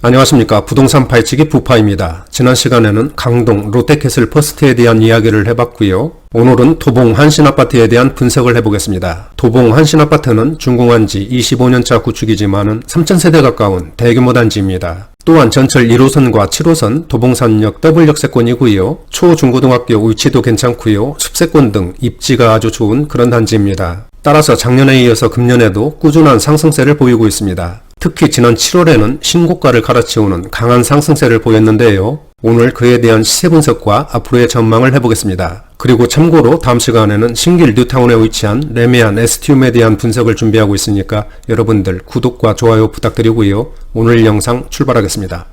안녕하십니까. 부동산 파헤치기 부파입니다. 지난 시간에는 강동 롯데캐슬 퍼스트에 대한 이야기를 해봤고요. 오늘은 도봉 한신아파트에 대한 분석을 해보겠습니다. 도봉 한신아파트는 준공한 지 25년차 구축이지만은 3,000세대 가까운 대규모 단지입니다. 또한 전철 1호선과 7호선 도봉산역 더블 역세권이고요. 초, 중고등학교 위치도 괜찮고요. 숲세권 등 입지가 아주 좋은 그런 단지입니다. 따라서 작년에 이어서 금년에도 꾸준한 상승세를 보이고 있습니다. 특히 지난 7월에는 신고가를 갈아치우는 강한 상승세를 보였는데요. 오늘 그에 대한 시세 분석과 앞으로의 전망을 해보겠습니다. 그리고 참고로 다음 시간에는 신길 뉴타운에 위치한 레미안 에스티움에 대한 분석을 준비하고 있으니까 여러분들 구독과 좋아요 부탁드리고요. 오늘 영상 출발하겠습니다.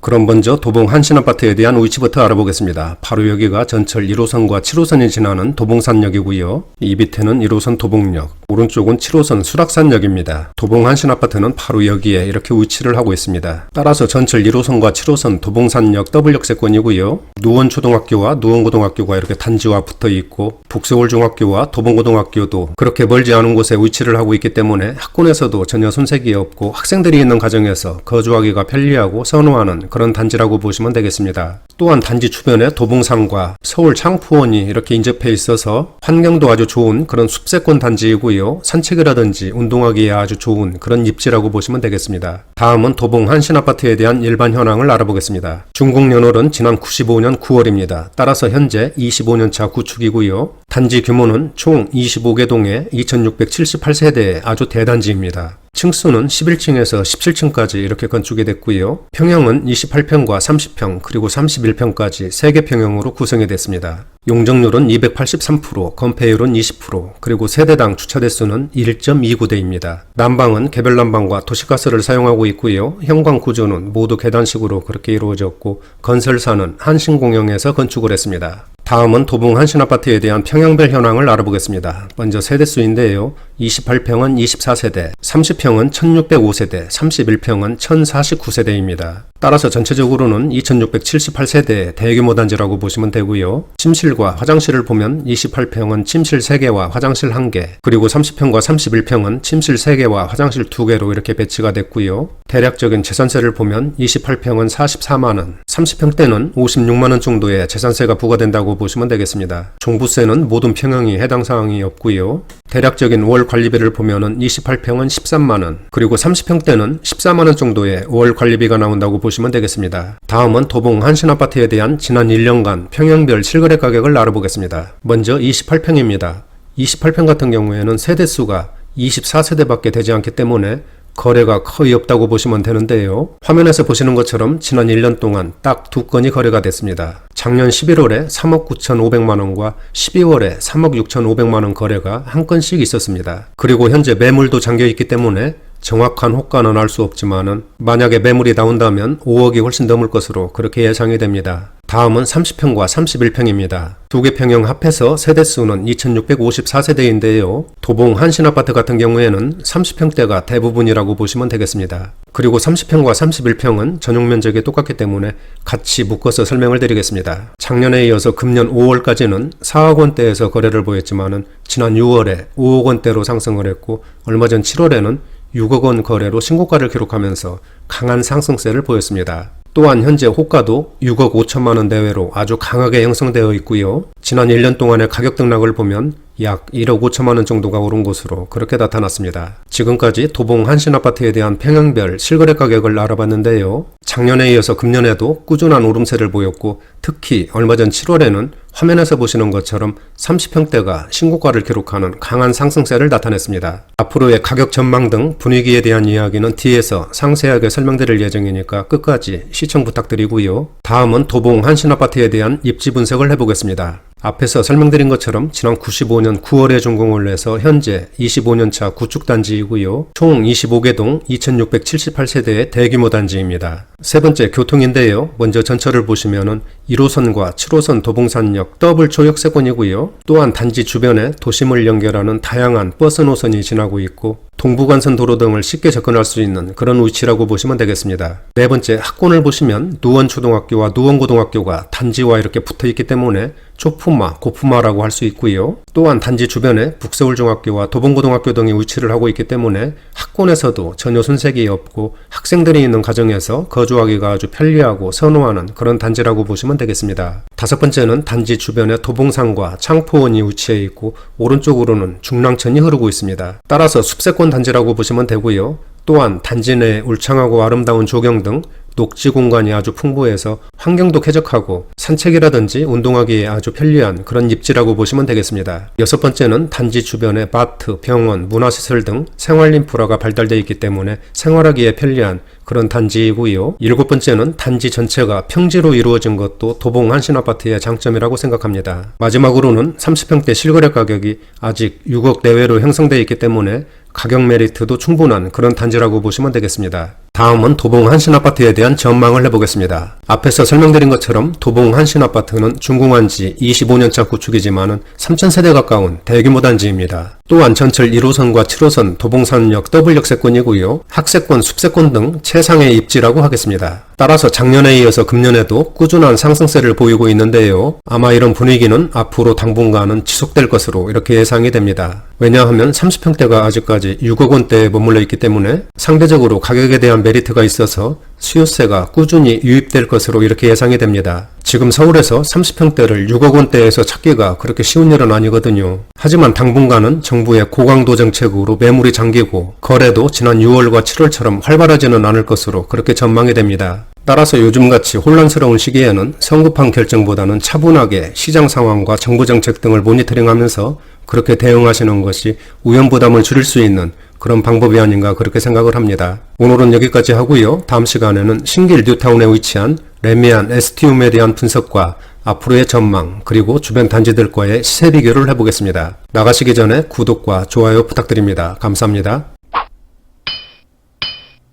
그럼 먼저 도봉 한신아파트에 대한 위치부터 알아보겠습니다. 바로 여기가 전철 1호선과 7호선이 지나는 도봉산역이고요. 이 밑에는 1호선 도봉역, 오른쪽은 7호선 수락산역입니다. 도봉 한신아파트는 바로 여기에 이렇게 위치를 하고 있습니다. 따라서 전철 1호선과 7호선 도봉산역 더블역세권이고요. 누원초등학교와 누원고등학교가 이렇게 단지와 붙어 있고 북서울중학교와 도봉고등학교도 그렇게 멀지 않은 곳에 위치를 하고 있기 때문에 학군에서도 전혀 손색이 없고 학생들이 있는 가정에서 거주하기가 편리하고 선호하는 그런 단지라고 보시면 되겠습니다. 또한 단지 주변에 도봉산과 서울 창포원이 이렇게 인접해 있어서 환경도 아주 좋은 그런 숲세권 단지이고요. 산책이라든지 운동하기에 아주 좋은 그런 입지라고 보시면 되겠습니다. 다음은 도봉 한신아파트에 대한 일반 현황을 알아보겠습니다. 중공 연월은 지난 95년 9월입니다. 따라서 현재 25년차 구축이고요. 단지 규모는 총 25개 동에 2678세대의 아주 대단지입니다. 층수는 11층에서 17층까지 이렇게 건축이 됐고요. 평형은 28평과 30평 그리고 31평까지 3개 평형으로 구성이 됐습니다. 용적률은 283%, 건폐율은 20%, 그리고 세대당 주차 대수는 1.29대입니다. 난방은 개별 난방과 도시가스를 사용하고 있고요. 현관 구조는 모두 계단식으로 그렇게 이루어졌고 건설사는 한신공영에서 건축을 했습니다. 다음은 도봉 한신아파트에 대한 평형별 현황을 알아보겠습니다. 먼저 세대수인데요. 28평은 24세대, 30평은 1605세대, 31평은 1049세대입니다. 따라서 전체적으로는 2678세대의 대규모 단지라고 보시면 되고요. 침실과 화장실을 보면 28평은 침실 3개와 화장실 1개, 그리고 30평과 31평은 침실 3개와 화장실 2개로 이렇게 배치가 됐고요. 대략적인 재산세를 보면 28평은 44만원, 30평대는 56만원 정도의 재산세가 부과된다고 보시면 되겠습니다. 종부세는 모든 평형이 해당 사항이 없고요. 대략적인 월 관리비를 보면은 28평은 13만원, 그리고 30평대는 14만원 정도의 월 관리비가 나온다고 보시면 되겠습니다. 다음은 도봉 한신아파트에 대한 지난 1년간 평형별 실거래 가격을 알아보겠습니다. 먼저 28평입니다. 28평 같은 경우에는 세대수가 24세대밖에 되지 않기 때문에 거래가 거의 없다고 보시면 되는데요. 화면에서 보시는 것처럼 지난 1년 동안 딱 두 건이 거래가 됐습니다. 작년 11월에 3억 9,500만 원과 12월에 3억 6,500만 원 거래가 한 건씩 있었습니다. 그리고 현재 매물도 잠겨 있기 때문에 정확한 호가는 알 수 없지만은 만약에 매물이 나온다면 5억이 훨씬 넘을 것으로 그렇게 예상이 됩니다. 다음은 30평과 31평입니다. 두 개 평형 합해서 세대수는 2654세대인데요. 도봉 한신아파트 같은 경우에는 30평대가 대부분이라고 보시면 되겠습니다. 그리고 30평과 31평은 전용 면적이 똑같기 때문에 같이 묶어서 설명을 드리겠습니다. 작년에 이어서 금년 5월까지는 4억 원대에서 거래를 보였지만은 지난 6월에 5억 원대로 상승을 했고 얼마 전 7월에는 6억 원 거래로 신고가를 기록하면서 강한 상승세를 보였습니다. 또한 현재 호가도 6억 5천만 원 대외로 아주 강하게 형성되어 있고요. 지난 1년 동안의 가격 등락을 보면 약 1억 5천만 원 정도가 오른 것으로 그렇게 나타났습니다. 지금까지 도봉 한신아파트에 대한 평형별 실거래 가격을 알아봤는데요. 작년에 이어서 금년에도 꾸준한 오름세를 보였고 특히 얼마 전 7월에는 화면에서 보시는 것처럼 30평대가 신고가를 기록하는 강한 상승세를 나타냈습니다. 앞으로의 가격 전망 등 분위기에 대한 이야기는 뒤에서 상세하게 설명드릴 예정이니까 끝까지 시청 부탁드리고요. 다음은 도봉 한신아파트에 대한 입지 분석을 해보겠습니다. 앞에서 설명드린 것처럼 지난 95년 9월에 준공을 해서 현재 25년차 구축단지이고요. 총 25개 동 2678세대의 대규모 단지입니다. 세 번째 교통인데요. 먼저 전철을 보시면은 1호선과 7호선 도봉산역 더블 초역세권이고요. 또한 단지 주변에 도심을 연결하는 다양한 버스 노선이 지나고 있고 동부간선 도로 등을 쉽게 접근할 수 있는 그런 위치라고 보시면 되겠습니다. 네 번째 학군을 보시면 누원초등학교와 누원고등학교가 단지와 이렇게 붙어 있기 때문에 초품화, 고품화라고 할 수 있고요. 또한 단지 주변에 북서울중학교와 도봉고등학교 등이 위치를 하고 있기 때문에 학군에서도 전혀 손색이 없고 학생들이 있는 가정에서 거주하기가 아주 편리하고 선호하는 그런 단지라고 보시면 되겠습니다. 다섯 번째는 단지 주변에 도봉산과 창포원이 위치해 있고 오른쪽으로는 중랑천이 흐르고 있습니다. 따라서 숲세권 단지라고 보시면 되고요. 또한 단지 내 울창하고 아름다운 조경 등 녹지 공간이 아주 풍부해서 환경도 쾌적하고 산책이라든지 운동하기에 아주 편리한 그런 입지라고 보시면 되겠습니다. 여섯 번째는 단지 주변에 마트, 병원, 문화시설 등 생활 인프라가 발달되어 있기 때문에 생활하기에 편리한 그런 단지이고요. 일곱 번째는 단지 전체가 평지로 이루어진 것도 도봉 한신아파트의 장점이라고 생각합니다. 마지막으로는 30평대 실거래 가격이 아직 6억 내외로 형성되어 있기 때문에 가격 메리트도 충분한 그런 단지라고 보시면 되겠습니다. 다음은 도봉 한신아파트에 대한 전망을 해보겠습니다. 앞에서 설명드린 것처럼 도봉 한신아파트는 준공한 지 25년차 구축이지만 3,000세대 가까운 대규모 단지입니다. 또한 전철 1호선과 7호선 도봉산역 더블역세권이고요. 학세권, 숲세권 등 최상의 입지라고 하겠습니다. 따라서 작년에 이어서 금년에도 꾸준한 상승세를 보이고 있는데요. 아마 이런 분위기는 앞으로 당분간은 지속될 것으로 이렇게 예상이 됩니다. 왜냐하면 30평대가 아직까지 6억 원대에 머물러 있기 때문에 상대적으로 가격에 대한 메리트가 있어서 수요세가 꾸준히 유입될 것으로 이렇게 예상이 됩니다. 지금 서울에서 30평대를 6억 원대에서 찾기가 그렇게 쉬운 일은 아니거든요. 하지만 당분간은 정부의 고강도 정책으로 매물이 잠기고 거래도 지난 6월과 7월처럼 활발하지는 않을 것으로 그렇게 전망이 됩니다. 따라서 요즘같이 혼란스러운 시기에는 성급한 결정보다는 차분하게 시장 상황과 정부 정책 등을 모니터링하면서 그렇게 대응하시는 것이 우연 부담을 줄일 수 있는 그런 방법이 아닌가 그렇게 생각을 합니다. 오늘은 여기까지 하고요. 다음 시간에는 신길 뉴타운에 위치한 레미안 에스티움에 대한 분석과 앞으로의 전망 그리고 주변 단지들과의 시세 비교를 해보겠습니다. 나가시기 전에 구독과 좋아요 부탁드립니다. 감사합니다.